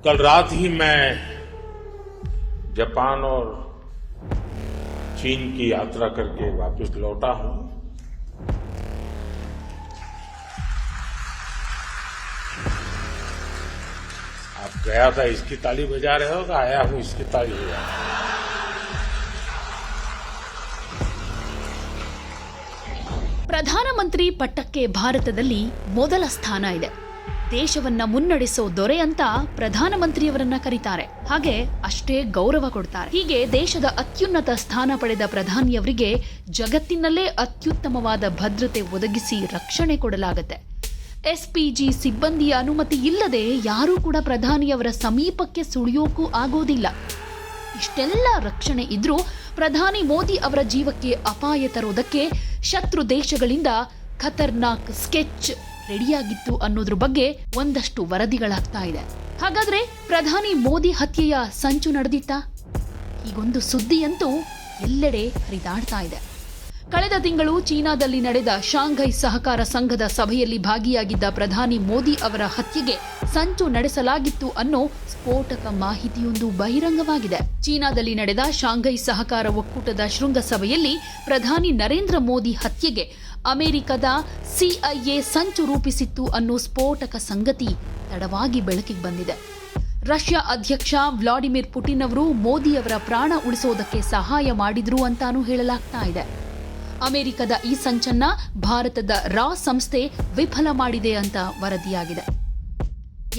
कल रात ही मैं जापान और चीन की यात्रा करके वापस लौटा हूं आप गया था इसकी ताली बजा रहे हो कि आया हूं इसकी ताली बजा रहे हो? ಪ್ರಧಾನಮಂತ್ರಿ ಪಟ್ಟಕ್ಕೆ ಭಾರತದಲ್ಲಿ ಮೊದಲ ಸ್ಥಾನ ಇದೆ ದೇಶವನ್ನ ಮುನ್ನಡೆಸೋ ದೊರೆ ಅಂತ ಪ್ರಧಾನಮಂತ್ರಿಯವರನ್ನ ಕರೀತಾರೆ. ಹಾಗೆ ಅಷ್ಟೇ ಗೌರವ ಕೊಡ್ತಾರೆ. ಹೀಗೆ ದೇಶದ ಅತ್ಯುನ್ನತ ಸ್ಥಾನ ಪಡೆದ ಪ್ರಧಾನಿಯವರಿಗೆ ಜಗತ್ತಿನಲ್ಲೇ ಅತ್ಯುತ್ತಮವಾದ ಭದ್ರತೆ ಒದಗಿಸಿ ರಕ್ಷಣೆ ಕೊಡಲಾಗುತ್ತೆ. ಎಸ್ಪಿಜಿ ಸಿಬ್ಬಂದಿಯ ಅನುಮತಿ ಇಲ್ಲದೆ ಯಾರೂ ಕೂಡ ಪ್ರಧಾನಿಯವರ ಸಮೀಪಕ್ಕೆ ಸುಳಿಯೋಕೂ ಆಗೋದಿಲ್ಲ. ಇಷ್ಟೆಲ್ಲ ರಕ್ಷಣೆ ಇದ್ರೂ ಪ್ರಧಾನಿ ಮೋದಿ ಅವರ ಜೀವಕ್ಕೆ ಅಪಾಯ ತರೋದಕ್ಕೆ ಶತ್ರು ದೇಶಗಳಿಂದ ಖತರ್ನಾಕ್ ಸ್ಕೆಚ್ ರೆಡಿಯಾಗಿತ್ತು ಅನ್ನೋದ್ರ ಬಗ್ಗೆ ಒಂದಷ್ಟು ವರದಿಗಳಾಗ್ತಾ ಇದೆ. ಹಾಗಾದ್ರೆ ಪ್ರಧಾನಿ ಮೋದಿ ಹತ್ಯೆಯ ಸಂಚು ನಡೆದಿತ್ತಾ? ಈಗೊಂದು ಸುದ್ದಿಯಂತೂ ಎಲ್ಲೆಡೆ ಹರಿದಾಡ್ತಾ ಇದೆ. ಕಳೆದ ತಿಂಗಳು ಚೀನಾದಲ್ಲಿ ನಡೆದ ಶಾಂಘೈ ಸಹಕಾರ ಸಂಘದ ಸಭೆಯಲ್ಲಿ ಭಾಗಿಯಾಗಿದ್ದ ಪ್ರಧಾನಿ ಮೋದಿ ಅವರ ಹತ್ಯೆಗೆ ಸಂಚು ನಡೆಸಲಾಗಿತ್ತು ಅನ್ನೋ ಸ್ಫೋಟಕ ಮಾಹಿತಿಯೊಂದು ಬಹಿರಂಗವಾಗಿದೆ. ಚೀನಾದಲ್ಲಿ ನಡೆದ ಶಾಂಘೈ ಸಹಕಾರ ಒಕ್ಕೂಟದ ಶೃಂಗಸಭೆಯಲ್ಲಿ ಪ್ರಧಾನಿ ನರೇಂದ್ರ ಮೋದಿ ಹತ್ಯೆಗೆ ಅಮೆರಿಕದ ಸಿಐಎ ಸಂಚು ರೂಪಿಸಿತ್ತು ಅನ್ನೋ ಸ್ಫೋಟಕ ಸಂಗತಿ ತಡವಾಗಿ ಬೆಳಕಿಗೆ ಬಂದಿದೆ. ರಷ್ಯಾ ಅಧ್ಯಕ್ಷ ವ್ಲಾಡಿಮಿರ್ ಪುಟಿನ್ ಅವರು ಮೋದಿ ಅವರ ಪ್ರಾಣ ಉಳಿಸೋದಕ್ಕೆ ಸಹಾಯ ಮಾಡಿದ್ರು ಅಂತಾನೂ ಹೇಳಲಾಗ್ತಾ ಇದೆ. ಅಮೆರಿಕದ ಈ ಸಂಚನ್ನ ಭಾರತದ ರಾ ಸಂಸ್ಥೆ ವಿಫಲ ಮಾಡಿದೆ ಅಂತ ವರದಿಯಾಗಿದೆ.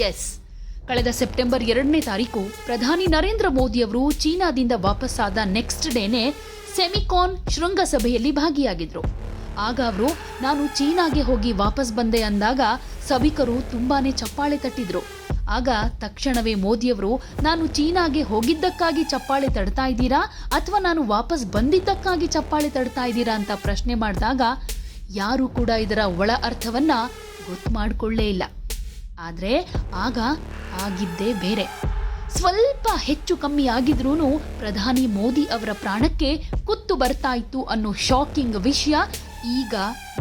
ಎಸ್, ಕಳೆದ ಸೆಪ್ಟೆಂಬರ್ ಎರಡನೇ ತಾರೀಕು ಪ್ರಧಾನಿ ನರೇಂದ್ರ ಮೋದಿ ಅವರು ಚೀನಾದಿಂದ ವಾಪಸ್ಸಾದ ನೆಕ್ಸ್ಟ್ ಡೇನೆ ಸೆಮಿಕಾನ್ ಶೃಂಗಸಭೆಯಲ್ಲಿ ಭಾಗಿಯಾಗಿದ್ರು. ಆಗ ಅವರು, ನಾನು ಚೀನಾಗೆ ಹೋಗಿ ವಾಪಸ್ ಬಂದೆ ಅಂದಾಗ ಸಭಿಕರು ತುಂಬಾನೇ ಚಪ್ಪಾಳೆ ತಟ್ಟಿದ್ರು. ಆಗ ತಕ್ಷಣವೇ ಮೋದಿಯವರು, ನಾನು ಚೀನಾಗೆ ಹೋಗಿದ್ದಕ್ಕಾಗಿ ಚಪ್ಪಾಳೆ ತಡ್ತಾ ಇದ್ದೀರಾ ಅಥವಾ ನಾನು ವಾಪಸ್ ಬಂದಿದ್ದಕ್ಕಾಗಿ ಚಪ್ಪಾಳೆ ತಡ್ತಾ ಇದ್ದೀರಾ? ಅಂತ ಪ್ರಶ್ನೆ ಮಾಡಿದಾಗ, ಯಾರೂ ಕೂಡ ಇದರ ಒಳ ಅರ್ಥವನ್ನ ಗೊತ್ತು ಮಾಡಿಕೊಳ್ಳೇ ಇಲ್ಲ. ಆದರೆ ಆಗ ಆಗಿದ್ದೇ ಬೇರೆ. ಸ್ವಲ್ಪ ಹೆಚ್ಚು ಕಮ್ಮಿ ಆಗಿದ್ರೂ ಪ್ರಧಾನಿ ಮೋದಿ ಅವರ ಪ್ರಾಣಕ್ಕೆ ಕುತ್ತು ಬರ್ತಾ ಇತ್ತು ಅನ್ನೋ ಶಾಕಿಂಗ್ ವಿಷಯ ಈಗ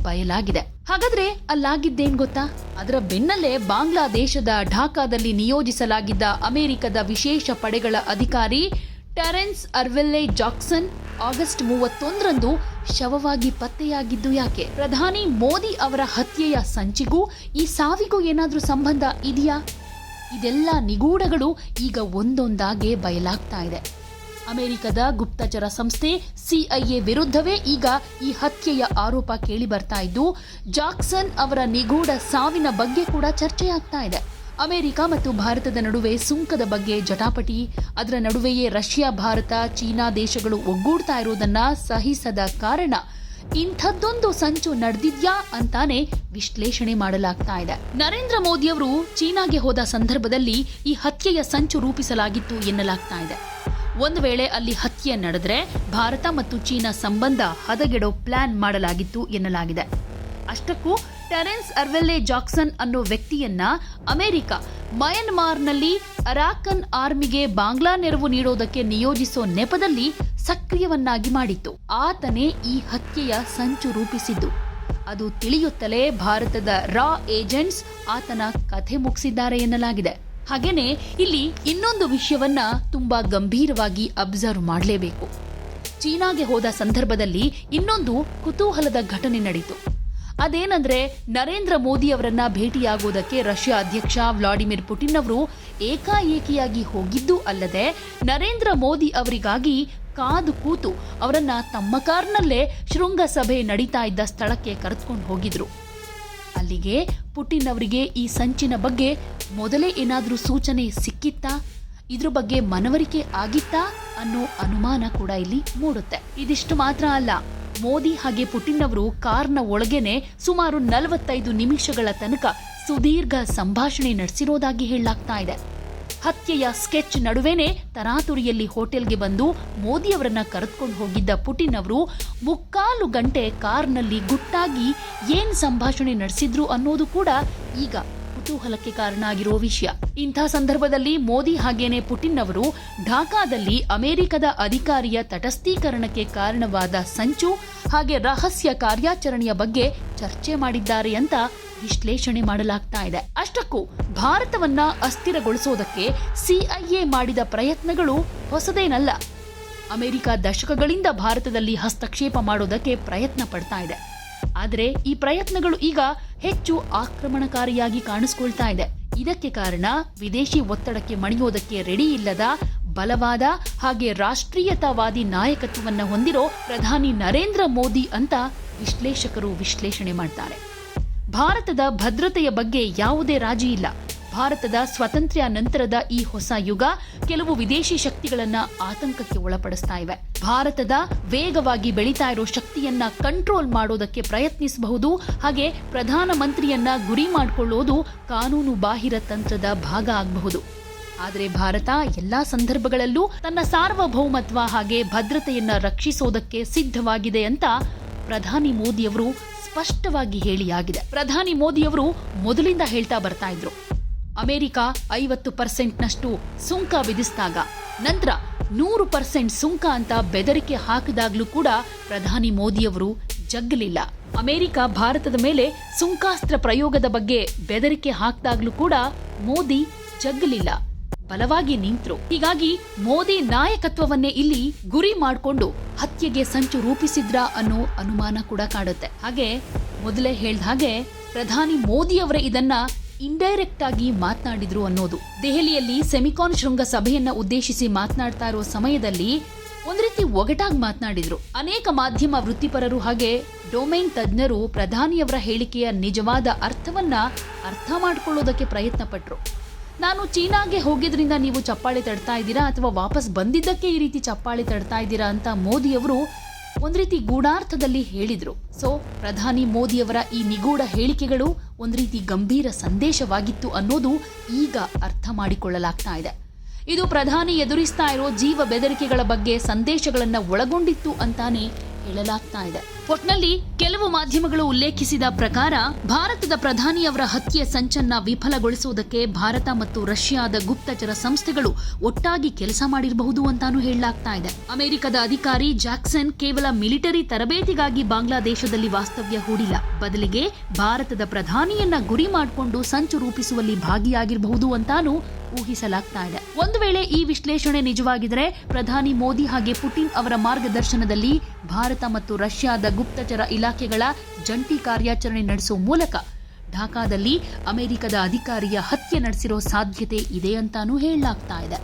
ಬಯಲಾಗಿದೆ. ಹಾಗಾದ್ರೆ ಅಲ್ಲಾಗಿದ್ದೇನ್ ಗೊತ್ತಾ? ಅದರ ಬೆನ್ನಲ್ಲೇ ಬಾಂಗ್ಲಾದೇಶದ ಢಾಕಾದಲ್ಲಿ ನಿಯೋಜಿಸಲಾಗಿದ್ದ ಅಮೆರಿಕದ ವಿಶೇಷ ಪಡೆಗಳ ಅಧಿಕಾರಿ ಟೆರೆನ್ಸ್ ಅರ್ವೆಲ್ಲೆ ಜಾಕ್ಸನ್ ಆಗಸ್ಟ್ ಮೂವತ್ತೊಂದರಂದು ಶವವಾಗಿ ಪತ್ತೆಯಾಗಿದ್ದು ಯಾಕೆ? ಪ್ರಧಾನಿ ಮೋದಿ ಅವರ ಹತ್ಯೆಯ ಸಂಚಿಗೂ ಈ ಸಾವಿಗೂ ಏನಾದರೂ ಸಂಬಂಧ ಇದೆಯಾ? ಇದೆಲ್ಲ ನಿಗೂಢಗಳು ಈಗ ಒಂದೊಂದಾಗೆ ಬಯಲಾಗ್ತಾ ಇದೆ. ಅಮೆರಿಕದ ಗುಪ್ತಚರ ಸಂಸ್ಥೆ ಸಿಐಎ ವಿರುದ್ಧವೇ ಈಗ ಈ ಹತ್ಯೆಯ ಆರೋಪ ಕೇಳಿ ಬರ್ತಾ ಇದ್ದು, ಜಾಕ್ಸನ್ ಅವರ ನಿಗೂಢ ಸಾವಿನ ಬಗ್ಗೆ ಕೂಡ ಚರ್ಚೆಯಾಗ್ತಾ ಇದೆ. ಅಮೆರಿಕ ಮತ್ತು ಭಾರತದ ನಡುವೆ ಸುಂಕದ ಬಗ್ಗೆ ಜಟಾಪಟಿ, ಅದರ ನಡುವೆಯೇ ರಷ್ಯಾ, ಭಾರತ, ಚೀನಾ ದೇಶಗಳು ಒಗ್ಗೂಡ್ತಾ ಇರೋದನ್ನ ಸಹಿಸದ ಕಾರಣ ಇಂಥದ್ದೊಂದು ಸಂಚು ನಡೆದಿದ್ಯಾ ಅಂತಾನೆ ವಿಶ್ಲೇಷಣೆ ಮಾಡಲಾಗ್ತಾ ಇದೆ. ನರೇಂದ್ರ ಮೋದಿಯವರು ಚೀನಾಗೆ ಹೋದ ಸಂದರ್ಭದಲ್ಲಿ ಈ ಹತ್ಯೆಯ ಸಂಚು ರೂಪಿಸಲಾಗಿತ್ತು ಎನ್ನಲಾಗ್ತಾ ಇದೆ. ಒಂದು ವೇಳೆ ಅಲ್ಲಿ ಹತ್ಯೆ ನಡೆದರೆ ಭಾರತ ಮತ್ತು ಚೀನಾ ಸಂಬಂಧ ಹದಗೆಡೋ ಪ್ಲಾನ್ ಮಾಡಲಾಗಿತ್ತು ಎನ್ನಲಾಗಿದೆ. ಅಷ್ಟಕ್ಕೂ ಟೆರೆನ್ಸ್ ಅರ್ವೆಲ್ಲೆ ಜಾಕ್ಸನ್ ಅನ್ನೋ ವ್ಯಕ್ತಿಯನ್ನ ಅಮೆರಿಕ, ಮಯನ್ಮಾರ್ನಲ್ಲಿ ಅರಾಕನ್ ಆರ್ಮಿಗೆ ಬಾಂಗ್ಲಾ ನೆರವು ನೀಡೋದಕ್ಕೆ ನಿಯೋಜಿಸೋ ನೆಪದಲ್ಲಿ ಸಕ್ರಿಯವನ್ನಾಗಿ ಮಾಡಿತ್ತು. ಆತನೇ ಈ ಹತ್ಯೆಯ ಸಂಚು ರೂಪಿಸಿದ್ದು. ಅದು ತಿಳಿಯುತ್ತಲೇ ಭಾರತದ ರಾ ಏಜೆಂಟ್ಸ್ ಆತನ ಕಥೆ ಮುಗಿಸಿದ್ದಾರೆ ಎನ್ನಲಾಗಿದೆ. ಹಾಗೇನೆ ಇಲ್ಲಿ ಇನ್ನೊಂದು ವಿಷಯವನ್ನ ತುಂಬಾ ಗಂಭೀರವಾಗಿ ಅಬ್ಸರ್ವ್ ಮಾಡಲೇಬೇಕು. ಚೀನಾಗೆ ಹೋದ ಸಂದರ್ಭದಲ್ಲಿ ಇನ್ನೊಂದು ಕುತೂಹಲದ ಘಟನೆ ನಡೆಯಿತು ಅದೇನಂದ್ರೆ ನರೇಂದ್ರ ಮೋದಿ ಅವರನ್ನ ಭೇಟಿಯಾಗುವುದಕ್ಕೆ ರಷ್ಯಾ ಅಧ್ಯಕ್ಷ ವ್ಲಾಡಿಮಿರ್ ಪುಟಿನ್ ಅವರು ಏಕಾಏಕಿಯಾಗಿ ಹೋಗಿದ್ದು ಅಲ್ಲದೆ ನರೇಂದ್ರ ಮೋದಿ ಅವರಿಗಾಗಿ ಕಾದು ಕೂತು ಅವರನ್ನ ತಮ್ಮ ಕಾರ್ನಲ್ಲೇ ಶೃಂಗಸಭೆ ನಡೀತಾ ಇದ್ದ ಸ್ಥಳಕ್ಕೆ ಕರೆದುಕೊಂಡು ಹೋಗಿದ್ರು. ಅಲ್ಲಿಗೆ ಪುಟಿನ್ ಅವರಿಗೆ ಈ ಸಂಚಿನ ಬಗ್ಗೆ ಮೊದಲೇ ಏನಾದರೂ ಸೂಚನೆ ಸಿಕ್ಕಿತ್ತಾ? ಇದ್ರ ಬಗ್ಗೆ ಮನವರಿಕೆ ಆಗಿತ್ತಾ? ಅನ್ನೋ ಅನುಮಾನ ಕೂಡ ಇಲ್ಲಿ ಮೂಡುತ್ತೆ. ಇದಿಷ್ಟು ಮಾತ್ರ ಅಲ್ಲ. ಮೋದಿ ಹಾಗೆ ಪುಟಿನ್ ಅವರು ಕಾರ್ನ ಒಳಗೇನೆ ಸುಮಾರು ನಲವತ್ತೈದು ನಿಮಿಷಗಳ ತನಕ ಸುದೀರ್ಘ ಸಂಭಾಷಣೆ ನಡೆಸಿರೋದಾಗಿ ಹೇಳಲಾಗ್ತಾ ಇದೆ. ಹತ್ಯೆಯ ಸ್ಕೆಚ್ ನಡುವೆನೆ ತರಾತುರಿಯಲ್ಲಿ ಹೋಟೆಲ್ಗೆ ಬಂದು ಮೋದಿಯವರನ್ನ ಕರೆದುಕೊಂಡು ಹೋಗಿದ್ದ ಪುಟಿನ್ ಅವರು ಮುಕ್ಕಾಲು ಗಂಟೆ ಕಾರ್ನಲ್ಲಿ ಗುಟ್ಟಾಗಿ ಏನ್ ಸಂಭಾಷಣೆ ನಡೆಸಿದ್ರು ಅನ್ನೋದು ಕೂಡ ಈಗ ಕುತೂಹಲಕ್ಕೆ ಕಾರಣ ಆಗಿರೋ ವಿಷಯ. ಇಂಥ ಸಂದರ್ಭದಲ್ಲಿ ಮೋದಿ ಹಾಗೇನೆ ಪುಟಿನ್ ಅವರು ಢಾಕಾದಲ್ಲಿ ಅಮೆರಿಕದ ಅಧಿಕಾರಿಯ ತಟಸ್ಥೀಕರಣಕ್ಕೆ ಕಾರಣವಾದ ಸಂಚು ಹಾಗೆ ರಹಸ್ಯ ಕಾರ್ಯಾಚರಣೆಯ ಬಗ್ಗೆ ಚರ್ಚೆ ಮಾಡಿದ್ದಾರೆ ಅಂತ ವಿಶ್ಲೇಷಣೆ ಮಾಡಲಾಗ್ತಾ ಇದೆ. ಅಷ್ಟಕ್ಕೂ ಭಾರತವನ್ನ ಅಸ್ಥಿರಗೊಳಿಸೋದಕ್ಕೆ ಸಿಐಎ ಮಾಡಿದ ಪ್ರಯತ್ನಗಳು ಹೊಸದೇನಲ್ಲ. ಅಮೆರಿಕ ದಶಕಗಳಿಂದ ಭಾರತದಲ್ಲಿ ಹಸ್ತಕ್ಷೇಪ ಮಾಡೋದಕ್ಕೆ ಪ್ರಯತ್ನ ಪಡ್ತಾ ಇದೆ. ಆದರೆ ಈ ಪ್ರಯತ್ನಗಳು ಈಗ ಹೆಚ್ಚು ಆಕ್ರಮಣಕಾರಿಯಾಗಿ ಕಾಣಿಸ್ಕೊಳ್ತಾ ಇದೆ. ಇದಕ್ಕೆ ಕಾರಣ ವಿದೇಶಿ ಒತ್ತಡಕ್ಕೆ ಮಣಿಯೋದಕ್ಕೆ ರೆಡಿ ಇಲ್ಲದ, ಬಲವಾದ ಹಾಗೆ ರಾಷ್ಟ್ರೀಯತಾವಾದಿ ನಾಯಕತ್ವವನ್ನು ಹೊಂದಿರೋ ಪ್ರಧಾನಿ ನರೇಂದ್ರ ಮೋದಿ ಅಂತ ವಿಶ್ಲೇಷಕರು ವಿಶ್ಲೇಷಣೆ ಮಾಡ್ತಾರೆ. ಭಾರತದ ಭದ್ರತೆಯ ಬಗ್ಗೆ ಯಾವುದೇ ರಾಜಿ ಇಲ್ಲ. ಭಾರತದ ಸ್ವಾತಂತ್ರ್ಯ ನಂತರದ ಈ ಹೊಸ ಯುಗ ಕೆಲವು ವಿದೇಶಿ ಶಕ್ತಿಗಳನ್ನ ಆತಂಕಕ್ಕೆ ಒಳಪಡಿಸ್ತಾ ಇವೆ. ಭಾರತದ ವೇಗವಾಗಿ ಬೆಳೀತಾ ಇರೋ ಶಕ್ತಿಯನ್ನ ಕಂಟ್ರೋಲ್ ಮಾಡೋದಕ್ಕೆ ಪ್ರಯತ್ನಿಸಬಹುದು. ಹಾಗೆ ಪ್ರಧಾನಮಂತ್ರಿಯನ್ನ ಗುರಿ ಮಾಡಿಕೊಳ್ಳೋದು ಕಾನೂನು ಬಾಹಿರ ತಂತ್ರದ ಭಾಗ ಆಗಬಹುದು. ಆದರೆ ಭಾರತ ಎಲ್ಲಾ ಸಂದರ್ಭಗಳಲ್ಲೂ ತನ್ನ ಸಾರ್ವಭೌಮತ್ವ ಹಾಗೆ ಭದ್ರತೆಯನ್ನ ರಕ್ಷಿಸೋದಕ್ಕೆ ಸಿದ್ಧವಾಗಿದೆ ಅಂತ ಪ್ರಧಾನಿ ಮೋದಿಯವರು ಸ್ಪಷ್ಟವಾಗಿ ಹೇಳಿಯಾಗಿದೆ. ಪ್ರಧಾನಿ ಮೋದಿಯವರು ಮೊದಲಿಂದ ಹೇಳ್ತಾ ಬರ್ತಾ ಇದ್ರು. ಅಮೆರಿಕ ಐವತ್ತು ಪರ್ಸೆಂಟ್ನಷ್ಟು ಸುಂಕ ವಿಧಿಸಿದಾಗ, ನಂತರ ನೂರು ಪರ್ಸೆಂಟ್ ಸುಂಕ ಅಂತ ಬೆದರಿಕೆ ಹಾಕಿದಾಗ್ಲೂ ಕೂಡ ಪ್ರಧಾನಿ ಮೋದಿಯವರು ಜಗ್ಗಲಿಲ್ಲ. ಅಮೆರಿಕ ಭಾರತದ ಮೇಲೆ ಸುಂಕಾಸ್ತ್ರ ಪ್ರಯೋಗದ ಬಗ್ಗೆ ಬೆದರಿಕೆ ಹಾಕಿದಾಗ್ಲೂ ಕೂಡ ಮೋದಿ ಜಗ್ಗಲಿಲ್ಲ. ಬಲವಾಗಿ ನಿಂತ್ರು. ಹೀಗಾಗಿ ಮೋದಿ ನಾಯಕತ್ವವನ್ನೇ ಇಲ್ಲಿ ಗುರಿ ಮಾಡಿಕೊಂಡು ಹತ್ಯೆಗೆ ಸಂಚು ರೂಪಿಸಿದ್ರಾ ಅನ್ನೋ ಅನುಮಾನ ಕೂಡ ಕಾಡುತ್ತೆ. ಹಾಗೆ ಮೊದಲೇ ಹೇಳ್ದ ಹಾಗೆ ಪ್ರಧಾನಿ ಮೋದಿಯವರೇ ಇದನ್ನ ಇಂಡೈರೆಕ್ಟ್ ಆಗಿ ಮಾತನಾಡಿದ್ರು ಅನ್ನೋದು. ದೆಹಲಿಯಲ್ಲಿ ಸೆಮಿಕಾನ್ ಶೃಂಗ ಸಭೆಯನ್ನ ಉದ್ದೇಶಿಸಿ ಮಾತನಾಡ್ತಾ ಇರೋ ಸಮಯದಲ್ಲಿ ಒಂದ್ ರೀತಿ ಒಗಟಾಗಿ ಮಾತನಾಡಿದ್ರು. ಅನೇಕ ಮಾಧ್ಯಮ ವೃತ್ತಿಪರರು ಹಾಗೆ ಡೊಮೈನ್ ತಜ್ಞರು ಪ್ರಧಾನಿಯವರ ಹೇಳಿಕೆಯ ನಿಜವಾದ ಅರ್ಥವನ್ನ ಅರ್ಥ ಮಾಡ್ಕೊಳ್ಳೋದಕ್ಕೆ ಪ್ರಯತ್ನ ಪಟ್ರು ನಾನು ಚೀನಾಗೆ ಹೋಗಿದ್ರಿಂದ ನೀವು ಚಪ್ಪಾಳೆ ತಡ್ತಾ ಇದ್ದೀರಾ ಅಥವಾ ವಾಪಸ್ ಬಂದಿದ್ದಕ್ಕೆ ಈ ರೀತಿ ಚಪ್ಪಾಳೆ ತಡ್ತಾ ಇದ್ದೀರಾ ಅಂತ ಮೋದಿಯವರು ಒಂದು ರೀತಿ ಗೂಢಾರ್ಥದಲ್ಲಿ ಹೇಳಿದರು. ಸೊ ಪ್ರಧಾನಿ ಮೋದಿಯವರ ಈ ನಿಗೂಢ ಹೇಳಿಕೆಗಳು ಒಂದು ರೀತಿ ಗಂಭೀರ ಸಂದೇಶವಾಗಿತ್ತು ಅನ್ನೋದು ಈಗ ಅರ್ಥ ಮಾಡಿಕೊಳ್ಳಲಾಗ್ತಾ ಇದೆ. ಇದು ಪ್ರಧಾನಿ ಎದುರಿಸ್ತಾ ಇರೋ ಜೀವ ಬೆದರಿಕೆಗಳ ಬಗ್ಗೆ ಸಂದೇಶಗಳನ್ನು ಒಳಗೊಂಡಿತ್ತು ಅಂತಾನೆ ಹೇಳಲಾಗ್ತಾ ಇದೆ. ಒಟ್ನಲ್ಲಿ ಕೆಲವು ಮಾಧ್ಯಮಗಳು ಉಲ್ಲೇಖಿಸಿದ ಪ್ರಕಾರ, ಭಾರತದ ಪ್ರಧಾನಿಯವರ ಹತ್ಯೆ ಸಂಚನ್ನ ವಿಫಲಗೊಳಿಸುವುದಕ್ಕೆ ಭಾರತ ಮತ್ತು ರಷ್ಯಾದ ಗುಪ್ತಚರ ಸಂಸ್ಥೆಗಳು ಒಟ್ಟಾಗಿ ಕೆಲಸ ಮಾಡಿರಬಹುದು ಅಂತಾನೂ ಹೇಳಲಾಗ್ತಾ ಇದೆ. ಅಮೆರಿಕದ ಅಧಿಕಾರಿ ಜಾಕ್ಸನ್ ಕೇವಲ ಮಿಲಿಟರಿ ತರಬೇತಿಗಾಗಿ ಬಾಂಗ್ಲಾದೇಶದಲ್ಲಿ ವಾಸ್ತವ್ಯ ಹೂಡಿಲ್ಲ. ಬದಲಿಗೆ ಭಾರತದ ಪ್ರಧಾನಿಯನ್ನ ಗುರಿ ಮಾಡಿಕೊಂಡು ಸಂಚು ರೂಪಿಸುವಲ್ಲಿ ಭಾಗಿಯಾಗಿರಬಹುದು ಅಂತಾನೂ ಊಹಿಸಲಾಗ್ತಾ ಇದೆ. ಒಂದು ವೇಳೆ ಈ ವಿಶ್ಲೇಷಣೆ ನಿಜವಾಗಿದ್ರೆ ಪ್ರಧಾನಿ ಮೋದಿ ಹಾಗೆ ಪುಟಿನ್ ಅವರ ಮಾರ್ಗದರ್ಶನದಲ್ಲಿ ಭಾರತ ಮತ್ತು ರಷ್ಯಾದ ಗುಪ್ತಚರ ಇಲಾಖೆಗಳ ಜಂಟಿ ಕಾರ್ಯಾಚರಣೆ ನಡೆಸುವ ಮೂಲಕ ಢಾಕಾದಲ್ಲಿ ಅಮೆರಿಕದ ಅಧಿಕಾರಿಯ ಹತ್ಯೆ ನಡೆಸಿರೋ ಸಾಧ್ಯತೆ ಇದೆ ಅಂತಾನೂ ಹೇಳಲಾಗ್ತಾ ಇದೆ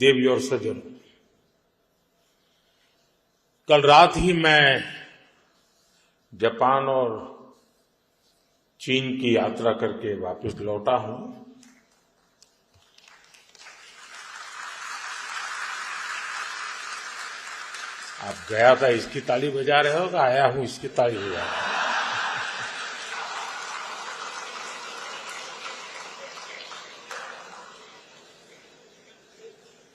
देवी और सजन कल रात ही मैं जापान और चीन की यात्रा करके वापस लौटा हूं आप गया था, इसकी ताली बजा रहे हो आया हूँ, इसकी ताली बजा रहे हो।